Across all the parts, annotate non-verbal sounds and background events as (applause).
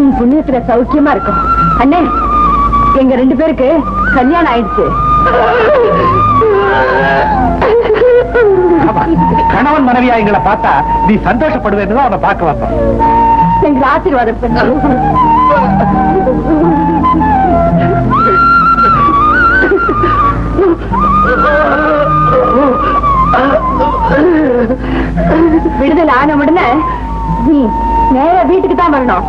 உன் புண்ணியத்துல சௌக்கியமா இருக்கும். அண்ணே எங்க ரெண்டு பேருக்கு கல்யாணம் ஆயிடுச்சு. கணவன் மனைவியா எங்களை பார்த்தா நீ சந்தோஷப்படுவேன்னு தான் அவனை பார்க்க வந்தோம். எங்களை ஆசீர்வாதம் பண்ணு விடுதலை ஆன உடனே நீ நேர வீட்டுக்கு தான் வரணும்.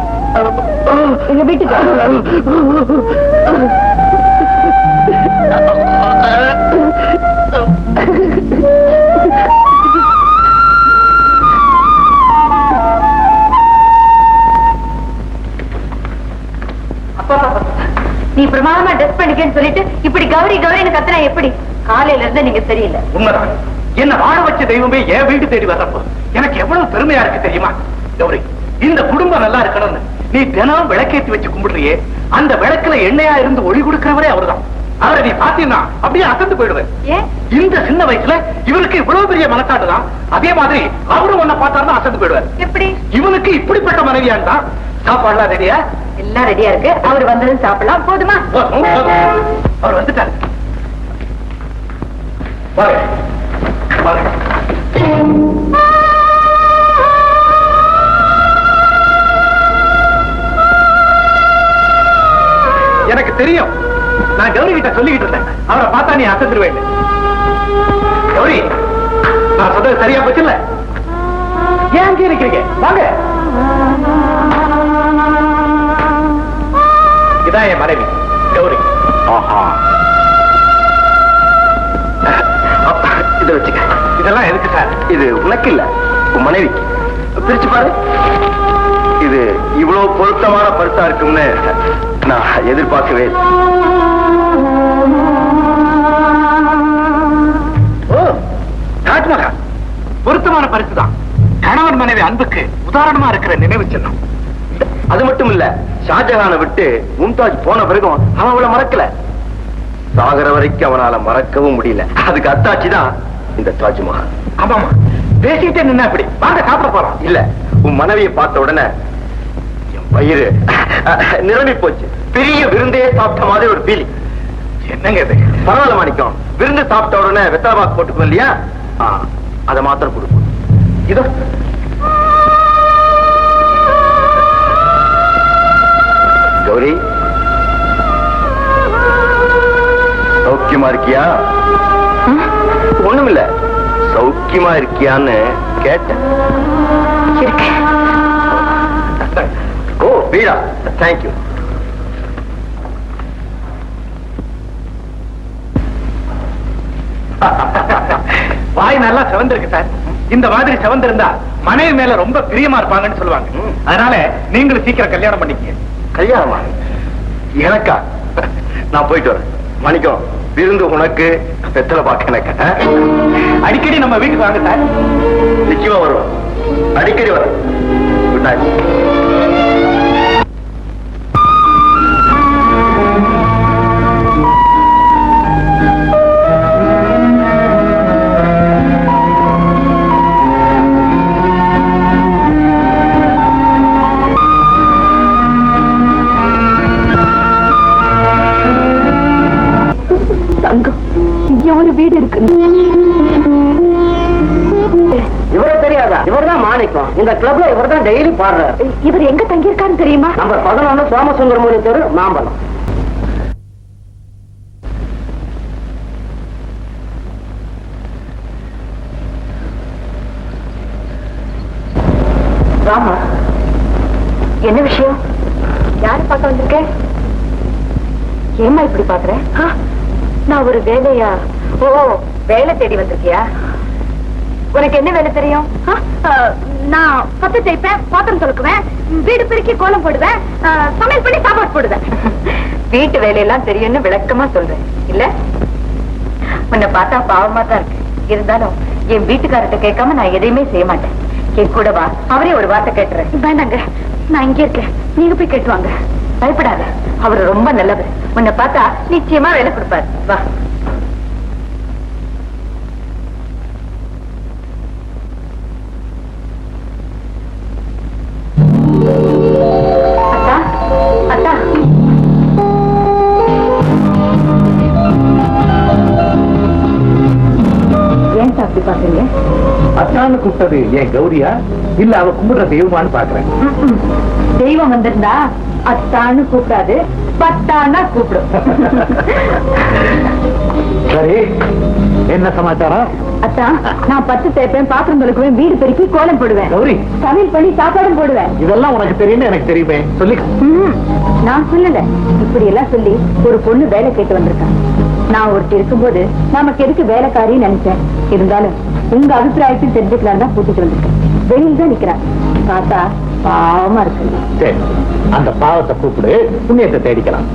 எங்க வீட்டுக்கு. நீ பிரமாதமா ட்ரெஸ் பண்ணிக்கன்னு சொல்லிட்டு இப்படி கௌரி கௌரின்னு கத்துனா எப்படி? காலையில இருந்து நீங்க சரியில்லை. உண்மைதான். என்ன வாழ வச்ச தெய்வமே என் வீடு தேடி வர்றப்போ எனக்கு எவ்வளவு பெருமையா இருக்கு தெரியுமா? கௌரி இந்த குடும்பம் நல்லா இருக்கணும்னு நீ தினம் விளக்கேத்தி வச்சு கும்பிடுறியே அந்த விளக்குல எண்ணெயா இருந்து ஒளி கொடுக்கிறவரே அவர்தான். அவரை நீ பாத்தீங்கன்னா அப்படியே அசந்து போயிடுவேன். இந்த சின்ன வயசுல இவருக்கு இவ்வளவு பெரிய மனக்காட்டு தான் அதே மாதிரி அவரும் உன்னை பார்த்தாருன்னா அசந்து போயிடுவார். எப்படி? இவனுக்கு இப்படிப்பட்ட மனைவியா இருந்தா சாப்பாடுலாம் ரெடியா எல்லாம் ரெடியா இருக்கு. அவர் வந்ததும் சாப்பிடலாம். போதுமா. அவர் வந்துட்டாரு. எனக்கு தெரியும். நான் கௌரி கிட்ட சொல்லிக்கிட்டு இருந்தேன். அவரை பார்த்தா நீ அசந்துருவேன் கௌரி நான் சொல்றது சரியா போச்சுல்ல? ஏன் அங்கே இருக்கிறீங்க? வாங்க. இதான் என் மனைவி கௌரி. ஆஹா. இதை வச்சுக்க. இதெல்லாம் எதுக்கு சார்? இது உனக்கு இல்ல உன் மனைவிக்கு. பிரிச்சு பாரு. இது இவ்வளவு பொருத்தமான பரிசா இருக்கும்னு நான் எதிர்பார்க்கவே. ஓ தாஜ்மஹால். பொருத்தமான பரிசு தான். கணவன் மனைவி அன்புக்கு உதாரணமா இருக்கிற நினைவு சின்னம். அது மட்டும் இல்ல ஷாஜஹானை விட்டு மும்தாஜ் போன பிறகும் அவன் அவளை மறக்கல. சாகர வரைக்கும் அவனால மறக்கவும் முடியல. அதுக்கு அத்தாட்சி தான் இந்த தாஜ்மஹால். ஆமாமா பேசிக்கிட்டே நின்னா இப்படி. வாங்க சாப்பிட போறோம். இல்ல உன் மனைவியை பார்த்த உடனே என் வயிறு நிரம்பி போச்சு. பெரிய விருந்தே சாப்பிட்ட மாதிரி ஒரு ஃபீலிங் என்னங்க இது? பரவாயில்ல மாணிக்கம். விருந்து சாப்பிட்ட உடனே வெத்தலை பாக்கு போட்டுக்கோ இல்லையா? அதை மாத்திரம் கொடுக்கும் இதோ. கௌரி. சௌக்கியமா இருக்கியா? ஒண்ணுமில்ல. சௌக்கியமா இருக்கியான்னு கேட்டேன். ஓ வீடா தேங்க்யூ வாய் நல்லா செவந்திருக்கு சார் இந்த மாதிரி செவந்திருந்தா மனைவி மேல ரொம்ப பிரியமா இருப்பாங்கன்னு சொல்லுவாங்க. அதனால நீங்களும் சீக்கிரம் கல்யாணம் பண்ணிக்கங்க. கல்யாணமா? எனக்கா? நான் போயிட்டு வரேன். மணிக்கம் விருந்து உனக்கு வெத்தலை பாக்க எனக்கு அடிக்கடி நம்ம வீட்டுக்கு வாங்க சார் நிச்சயமா வரும் அடிக்கடி வரும். குட் நைட் வீடு இருக்கு. இவரை தெரியாதா? இவர்தான் மாணிக்கம். இந்த கிளப்ல இவர்தான் டெய்லி பாடுறாரு. இவர் எங்க தங்கியிருக்காருன்னு தெரியுமா? நம்பர் பதினொன்னு சோமசுந்தரமூர்த்தி தெரு மாம்பலம் ராமா என்ன விஷயம்? யாரு பார்க்க வந்திருக்க? ஏமா இப்படி பாக்குற ஆ, நான் ஒரு வேலையா ஓ வேலை தேடி வந்திருக்கியா? உனக்கு என்ன வேலை தெரியும்? நான் பத்து தேய்ப்பேன் பாத்திரம் தொழுக்குவேன் வீடு பெருக்கி கோலம் போடுவேன் சமையல் பண்ணி சாப்பாடு போடுவேன். (laughs) வீட்டு வேலையெல்லாம் தெரியும்னு விளக்கமா சொல்றேன். இல்ல? உன்னை பார்த்தா பாவமா தான் இருக்கு. இருந்தாலும் என் வீட்டுக்காரர்கிட்ட கேட்காம நான் எதையுமே செய்ய மாட்டேன். என் கூட வா அவரே ஒரு வார்த்தை கேட்டுறேன். வேண்டாங்க நான் இங்க இருக்கேன். நீங்க போய் கேட்டுவாங்க பயப்படாத அவர் ரொம்ப நல்லவர். உன்னை பார்த்தா நிச்சயமா வேலை கொடுப்பாரு. வா. அத்தான்னு கூப்பிட்டது. என் கௌரியா? இல்ல அவ கும்பிடுற தெய்வமான்னு பாக்குறேன். தெய்வம் வந்திருந்தா அத்தான்னு கூப்பிடாது பத்தான்னா கூப்பிடும். சரி என்ன சமாச்சாரம்? அத்தா நான் பத்து தேய்ப்பேன் பாத்திரம் தொலைக்குவேன் வீடு பெருக்கி கோலம் போடுவேன். கௌரி. சமையல் பண்ணி சாப்பாடும் போடுவேன். இதெல்லாம் உனக்கு தெரியும்னு எனக்கு தெரியுமே. சொல்லி. நான் சொல்லல. இப்படி எல்லாம் சொல்லி ஒரு பொண்ணு வேலை கேட்டு வந்திருக்கான் நான் ஒருத்தி இருக்கும்போது நமக்கு எதுக்கு வேலைக்காரின்னு நினைச்சேன். இருந்தாலும் உங்க அபிப்பிராயத்தையும் தெரிஞ்சுக்கலாம் தான் கூட்டிட்டு வந்திருக்கேன். வெளியில் தான் நிக்கிறான் பார்த்தா பாவமா இருக்கு. சரி அந்த பாவத்தை கூப்பிடு புண்ணியத்தை தேடிக்கலாம்?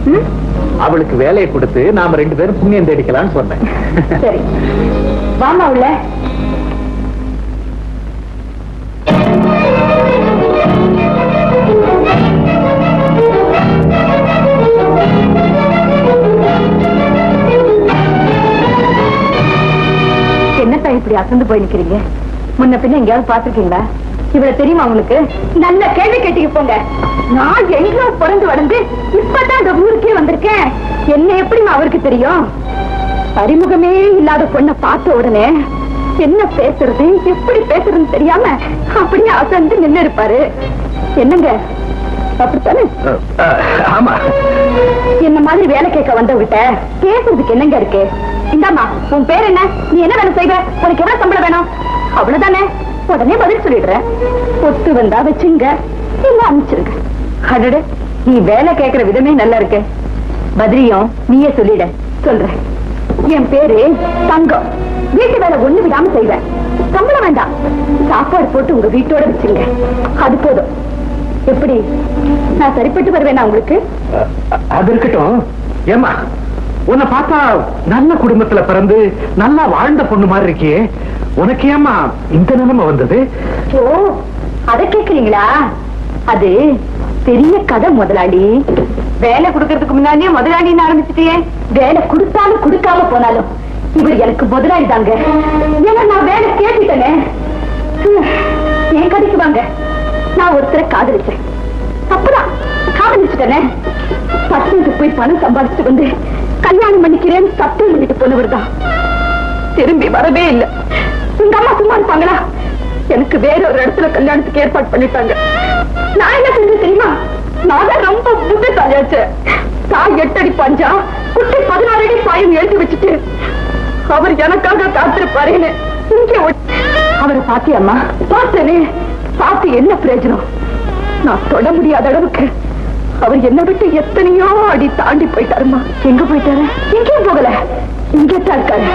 அவளுக்கு வேலையை கொடுத்து நாம ரெண்டு பேரும் புண்ணியம் தேடிக்கலாம்னு சொன்னேன். சரி வாமா உள்ள. அசந்து போய் நிக்கிறீங்க? முன்ன பின்ன எங்கேயாவது பாத்துருக்கீங்களா இவ்வளவு தெரியுமா உங்களுக்கு? நல்ல கேள்வி கேட்டீங்க போங்க. நான் எங்கோ பிறந்து வளர்ந்து இப்பதான் இந்த ஊருக்கே வந்திருக்கேன். என்ன எப்படிமா அவருக்கு தெரியும்? அறிமுகமே இல்லாத பொண்ணை பார்த்த உடனே என்ன பேசுறது எப்படி பேசுறதுன்னு தெரியாம அப்படியே அசந்து நின்னு இருப்பாரு. என்னங்க? அப்படித்தானே? ஆமா. என்ன மாதிரி வேலை கேட்க வந்தவகிட்ட பேசுறதுக்கு என்னங்க இருக்கு? இந்தாம்மா உன் பேர் என்ன? நீ என்ன வேலை செய்வ? உனக்கு எவ்வளவு சம்பளம் வேணும்? அவ்வளவுதானே? உடனே பதில் சொல்லிடுறேன். ஒத்து வந்தா வச்சுங்க. இல்ல அனுப்பிச்சிருங்க. அடடு நீ வேலை கேட்கிற விதமே நல்லா இருக்கு. பதிரியும் நீயே சொல்லிட. சொல்றேன். என் பேரு தங்கம். வீட்டு வேலை ஒண்ணு விடாம செய்வேன். சம்பளம் வேண்டாம். சாப்பாடு போட்டு உங்க வீட்டோட வச்சுங்க அது போதும். எப்படி? நான் சரிப்பட்டு வருவேனா உங்களுக்கு? அது இருக்கட்டும். ஏமா உன்னை பார்த்தா நல்ல குடும்பத்துல பிறந்து நல்லா வாழ்ந்த பொண்ணு மாதிரி இருக்கியே. உனக்கு ஏமா இந்த நிலைமை வந்தது? ஓ அத கேக்குறீங்களா? அது பெரிய கதை முதலாளி. வேலை கொடுக்கறதுக்கு முன்னாடியே முதலாளின்னு ஆரம்பிச்சிட்டியே. வேலை கொடுத்தாலும் கொடுக்காம போனாலும் இவர் எனக்கு முதலாளி தாங்க. ஏன்னா நான் வேலை கேட்டுட்டேனே. என் கடைக்கு வாங்க. நான் ஒருத்தரை காதலிச்சேன். அப்பதான் காதலிச்சுட்டேனே. பட்டணத்துக்கு போய் பணம் சம்பாதிச்சுட்டு வந்து கல்யாணம் பண்ணிக்கிறேன்னு சத்தம் பண்ணிட்டு போனவர் தான் திரும்பி வரவே இல்லை. உங்க அம்மா சும்மா இருப்பாங்களா? எனக்கு வேற ஒரு இடத்துல கல்யாணத்துக்கு ஏற்பாடு பண்ணிட்டாங்க. நான் என்ன செஞ்சேன் தெரியுமா? நான் தான் ரொம்ப புத்திசாலியாச்சு தாய் எட்டடி பஞ்சா குட்டி பதினாறு அடி சாயம் எழுதி வச்சுட்டு அவர் எனக்காக காத்திருப்பாருன்னு இங்கே அவரை பாத்தியம்மா பார்த்தேனே. பார்த்து என்ன பிரயோஜனம்? நான் தொட முடியாத அளவுக்கு அவர் என்ன விட்டு எத்தனையோ அடி தாண்டி போயிட்டாருமா எங்க போயிட்டாரு? எங்கேயும் போகல. இங்கே தான் இருக்காரு.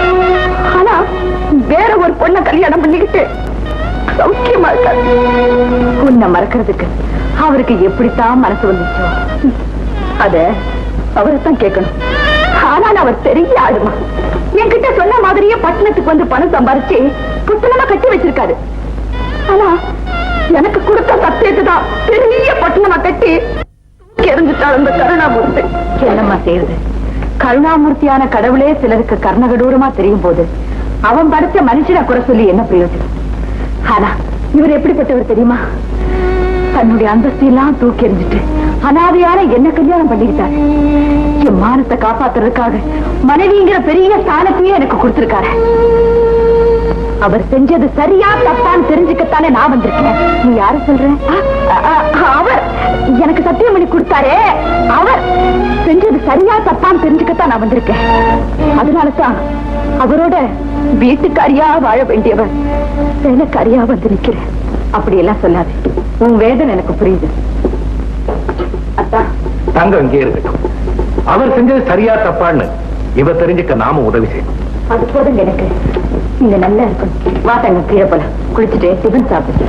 ஆனா வேற ஒரு பொண்ண கல்யாணம் பண்ணிக்கிட்டு சௌக்கியமா இருக்காரு. உன்னை மறக்கிறதுக்கு அவருக்கு எப்படித்தான் மனசு வந்துச்சோ? அத அவரைத்தான் கேட்கணும். ஆனால் அவர் பெரிய ஆளுமா என்கிட்ட சொன்ன மாதிரியே பட்டணத்துக்கு வந்து பணம் சம்பாரிச்சு புத்தனமா கட்டி வச்சிருக்காரு. ஆனா எனக்கு கொடுத்த சத்தியத்தை தான் பெரிய பட்டணமா கட்டி தூக்கி அந்த கருணாமூர்த்தி. என்னம்மா செய்யுது கருணாமூர்த்தியான கடவுளே சிலருக்கு கர்ணகடூரமா தெரியும் போது அவன் படைச்ச மனுஷனை குறை சொல்லி என்ன பிரயோஜனம்? ஆனா இவர் எப்படிப்பட்டவர் தெரியுமா? தன்னுடைய அந்தஸ்து எல்லாம் தூக்கி எறிஞ்சிட்டு அனாதையான என்ன கல்யாணம் பண்ணிக்கிட்டாரு. என் மானத்தை காப்பாத்துறதுக்காக மனைவிங்கிற பெரிய ஸ்தானத்தையே எனக்கு கொடுத்திருக்காரு. அவர் செஞ்சது சரியா தப்பான்னு தெரிஞ்சுக்கத்தானே நான் வந்திருக்கேன். நீ யாரு சொல்ற? அவர். எனக்கு சத்தியம் கொடுத்தாரே அவர் செஞ்சது சரியா தப்பான்னு தெரிஞ்சுக்கத்தான் நான் வந்திருக்கேன். அதனாலதான் அவரோட வீட்டுக்காரியா வாழ வேண்டியவன் வேலைக்காரியா வந்து நிக்கிறேன். அப்படி எல்லாம் சொல்லாது. உன் வேதனை எனக்கு புரியுது. தங்கம் இங்கே இருக்கட்டும். அவர் செஞ்சது சரியா தப்பான்னு இவ தெரிஞ்சுக்க நாம உதவி செய்யணும். அது போதுங்க எனக்கு. நீங்க நல்லா இருக்கணும். வா தங்க கீழே போலாம். குளிச்சுட்டு டிஃபன் சாப்பிட்டு